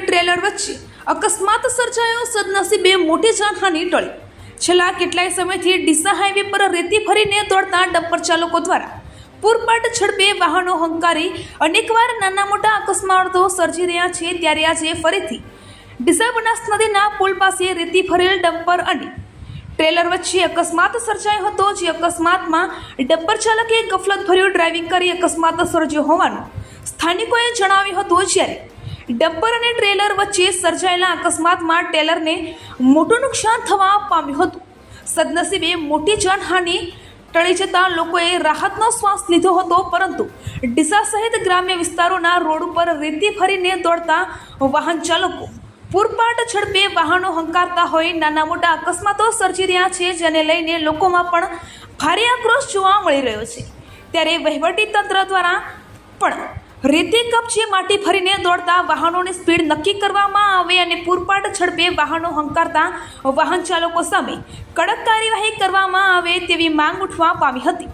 Trailer વચ્ચે અકસ્માત સર્જાયો. સદનસીબે મોટી જાનહાની ટળી. છેલ્લા કેટલાય સમયથી ડીસા હાઈવે પર રેતી ફરીને દોડતા ડમ્પર ચાલકો દ્વારા પૂરપાટ ઝડપે વાહનો હંકારી અનેકવાર નાના મોટા અકસ્માતો સર્જી રહ્યા છે. ત્યારે આજે ફરીથી ડીસા બનાસ નદીના પુલ પાસે રેતી ફરેલ ડમ્પર અને ટ્રેલર વચ્ચે અકસ્માત સર્જાયો હતો. જે અકસ્માતમાં ડમ્પર ચાલકે ગફલતભર્યું ડ્રાઇવિંગ કરી અકસ્માત સર્જ્યો હોવાનું સ્થાનિકોએ જણાવ્યું હતું જ્યારે ડમ્પર અને ટ્રેલર વચ્ચે સર્જાયેલા અકસ્માતમાં ટ્રેલરને મોટું નુકસાન થવા પામ્યું હતું. સદનસીબે મોટી જાનહાનિ ટળી જતા લોકોએ રાહતનો શ્વાસ લીધો હતો, પરંતુ ડીસા સહિત ગ્રામ્ય વિસ્તારોના રોડ ઉપર રેતી ફરીને દોડતા વાહન ચાલકો પૂરપાટ ઝડપે વાહનો હંકારતા હોય, નાના મોટા અકસ્માતો સર્જી રહ્યા છે, જેને લઈને લોકોમાં પણ ભારે આક્રોશ જોવા મળી રહ્યો છે. ત્યારે વહીવટી તંત્ર દ્વારા પણ રેતી કપચી માટી ફરીને દોડતા વાહનોની સ્પીડ નક્કી કરવામાં આવે અને પૂરપાટ ઝડપે વાહનો હંકારતા વાહન ચાલકો સામે કડક કાર્યવાહી કરવામાં આવે તેવી માંગ ઉઠવા પામી હતી.